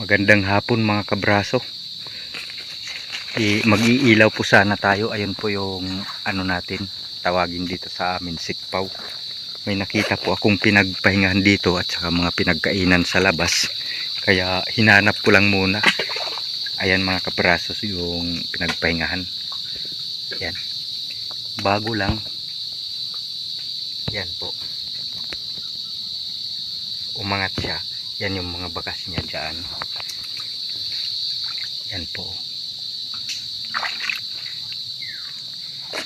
Magandang hapon mga kabraso. I, mag-iilaw po sana tayo. Ayun po yung ano natin. Tawagin dito sa amin, sitpaw. May nakita po akong pinagpahingahan dito at saka mga pinagkainan sa labas. Kaya hinanap ko lang muna. Ayan mga kabraso yung pinagpahingahan. Yan. Bago lang. Yan po. Umangat siya. Yan yung mga bakas niya dyan. Yan po.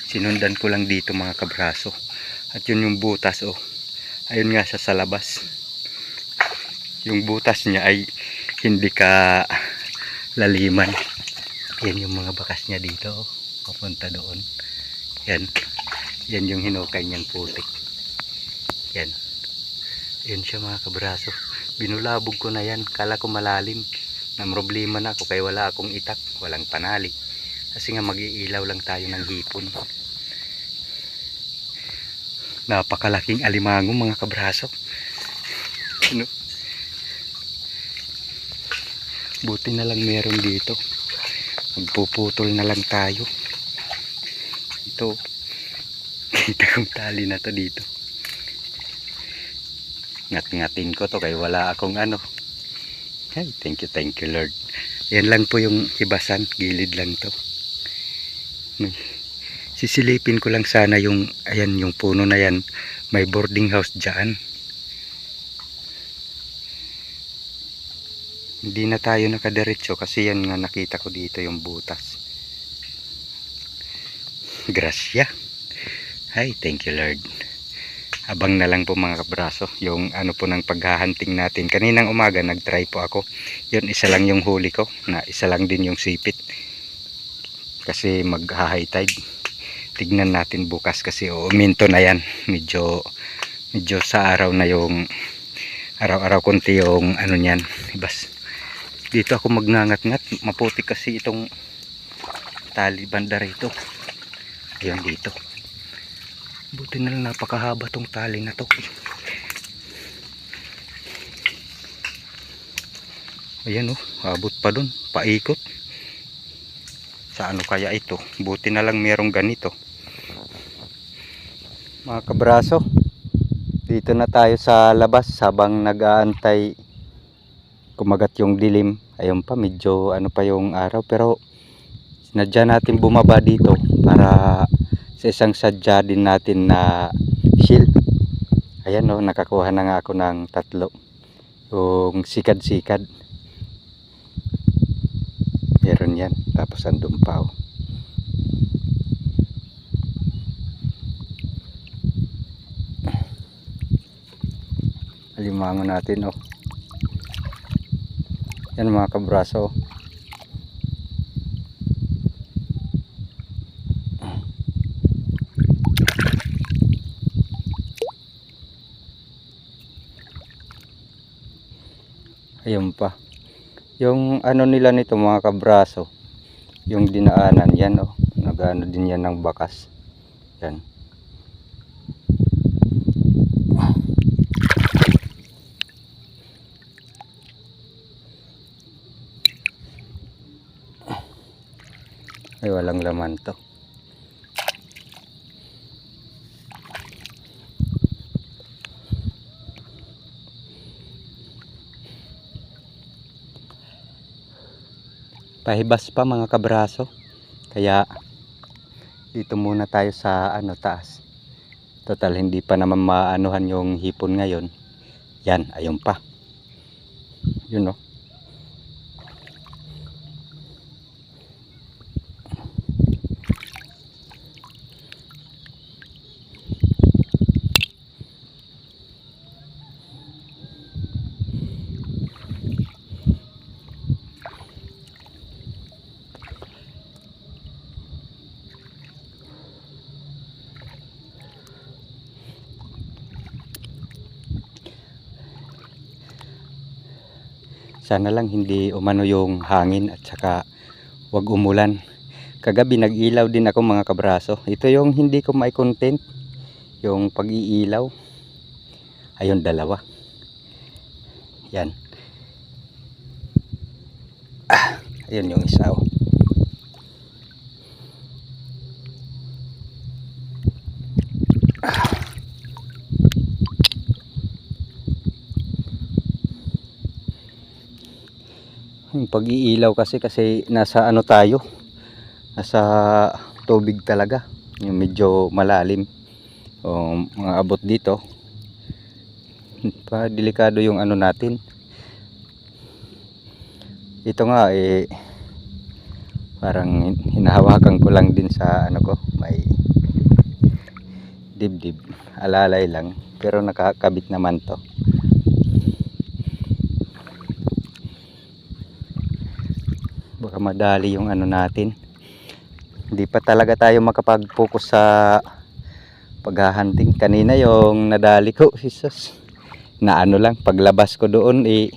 Sinundan ko lang dito mga kabraso. At yun yung butas oh. Ayun nga siya sa labas. Yung butas niya ay hindi ka laliman. Yan yung mga bakas niya dito oh. Papunta doon. Yan. Yan yung hinukay niyang putik. Yan. Yan siya mga kabraso binulabog ko na yan kala ko malalim na problema na ako kaya wala akong itak walang panali. Kasi nga mag-iilaw lang tayo ng hipon. Napakalaking alimango mga kabraso. Ano? buti na lang meron dito. Magpuputol na lang tayo. Ito. Kita kong tali na to dito. Ngat-ngatin ko to kaya wala akong ano ay thank you thank you lord. Yan lang po yung hibasan gilid lang to. May- sisilipin ko lang sana yung ayan yung puno na yan. May boarding house dyan. Hindi na tayo nakadiretso kasi yan nga nakita ko dito yung butas. Grasya ay thank you lord abang na lang po mga kabraso yung ano po ng paghahunting natin. Kaninang umaga nagtry po ako. Yun isa lang yung huli ko na isa lang din yung sipit. Kasi mag high tide. Tignan natin bukas kasi uminto na yan. Medyo medyo sa araw na yung araw-araw konti yung ano niyan. Bas dito ako magngangat-ngat. Maputi kasi itong tali banda rito. Ayun dito Buti na lang napakahaba tong tali na to. Ayan oh, abot pa dun, paikot. Sa ano kaya ito? Buti na lang merong ganito. Mga kabraso, dito na tayo sa labas habang nag-aantay kumagat yung dilim. Ayun pa, medyo ano pa yung araw pero sinadya natin bumaba dito para sa isang sadya din natin na shield. Ayan no, nakakuha na nga ako ng tatlo. Yung sikad-sikad. Meron yan. Tapos andun pa oh. Alimango natin oh. Yan mga kabraso. oh. Ayun pa. Yung ano nila nito mga kabraso, yung dinaanan yan oh. Nagano din yan ng bakas. Yan. Ay walang laman to. Pahibas pa mga kabraso. Kaya dito muna tayo sa ano taas. Total hindi pa naman maanuhan yung hipon ngayon. Yan ayun pa. Yun no sana lang hindi umano yung hangin at saka wag umulan. Kagabi nag-ilaw din ako mga kabraso. Ito yung hindi ko may content yung pag-iilaw. Ayun dalawa. Yan. Ayun yung isa oh. Yung pag-iilaw kasi kasi nasa ano tayo? Nasa tubig talaga. Yung medyo malalim. O mga abot dito. Pa delikado yung ano natin. Ito nga eh parang hinahawakan ko lang din sa ano ko may dibdib. Alalay lang. Pero nakakabit naman to baka madali yung ano natin. Hindi pa talaga tayo makapag-focus sa paghahunting kanina yung nadali ko Jesus. Na ano lang paglabas ko doon eh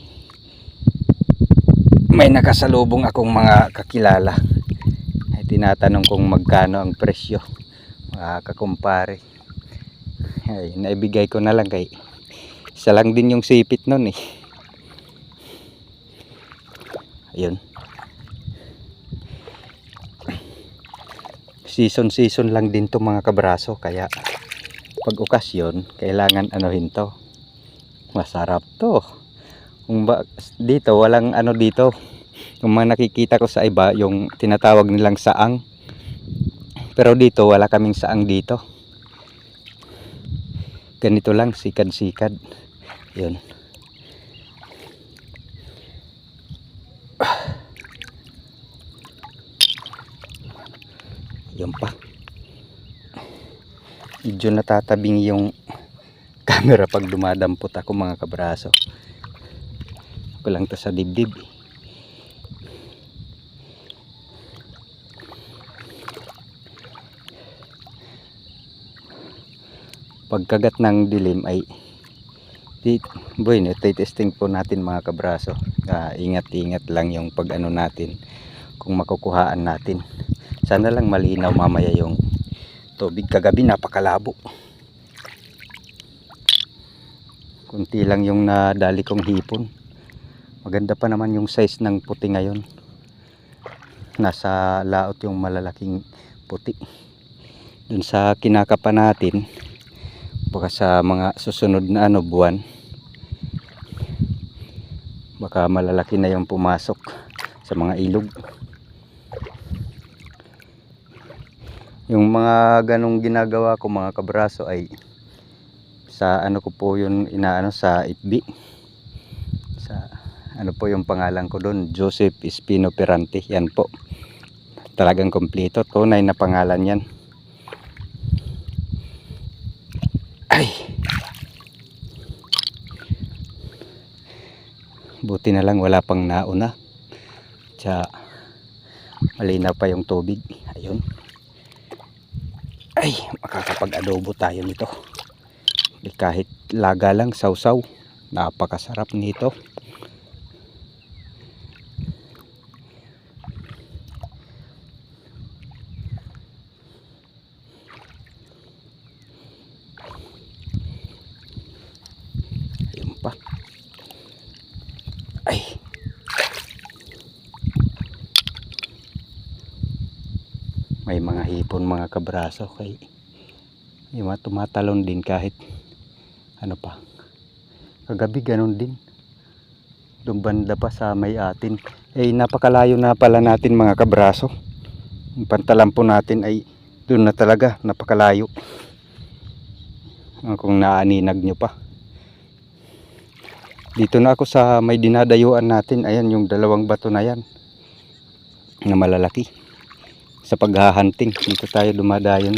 may nakasalubong akong mga kakilala. Ay tinatanong kung magkano ang presyo mga kakumpare. Ay naibigay ko na lang kay isa lang din yung sipit nun eh. Ayun season season lang din to mga kabraso. Kaya pag okasyon kailangan anuhin to. Masarap to. Kung ba, dito walang ano dito. Yung mga nakikita ko sa iba yung tinatawag nilang saang. Pero dito wala kaming saang dito. Ganito lang sikad sikad yun yun pa. Medyo natatabing yung camera pag dumadampot ako mga kabraso. Ko lang to sa dibdib. Pagkagat ng dilim ay boy, testing po natin mga kabraso. Ah, ingat ingat lang yung pag ano natin kung makukuhaan natin sana lang malinaw mamaya yung tubig. Kagabi napakalabo. Kunti lang yung nadali kong hipon. Maganda pa naman yung size ng puti ngayon. Nasa laot yung malalaking puti. Dun sa kinakapa natin baka sa mga susunod na ano buwan baka malalaki na yung pumasok sa mga ilog yung mga ganong ginagawa ko mga kabraso ay sa ano ko po yun inaano sa itbi. Sa ano po yung pangalan ko doon Joseph Espino Perante. Yan po. Talagang kompleto. Tunay na pangalan yan. Ay! Buti na lang wala pang nauna. Tsa, malinaw pa yung tubig. Ayun ay makakapag adobo tayo nito. Kahit laga lang sausaw. Napakasarap nito ayun pa ay may mga hipon mga kabraso. Kay yung tumatalon din kahit ano pa kagabi ganun din. Doon banda pa sa may atin. Eh napakalayo na pala natin mga kabraso. Yung pantalampo natin ay doon na talaga napakalayo. Ah, kung naaninag nyo pa. Dito na ako sa may dinadayuan natin. Ayan yung dalawang bato na yan na malalaki sa paghahunting. Dito tayo dumadayon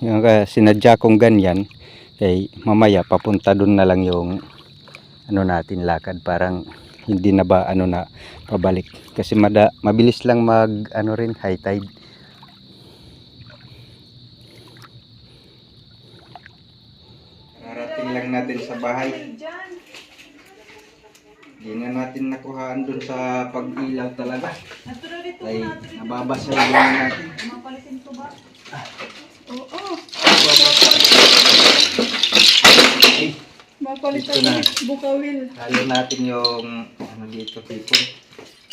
yung kaya sinadya kong ganyan kay mamaya papunta dun na lang yung ano natin lakad. Parang hindi na ba ano na pabalik. Kasi mada, mabilis lang mag ano rin high tide. Narating lang natin sa bahay hindi na natin nakuhaan dun sa pag-ilaw talaga. Ay, nababasa yung natin. Mapalitin ko ba? Ah. Oo. Oh, oh. Mapalitan na. Bukawil. Halo natin yung ano dito, hipon.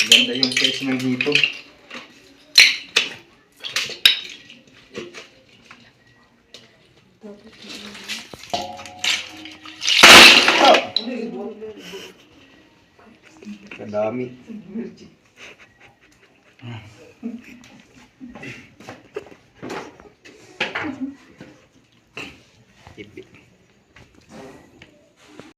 Ganda yung taste ng dito. hipon. Oh. Ang dami.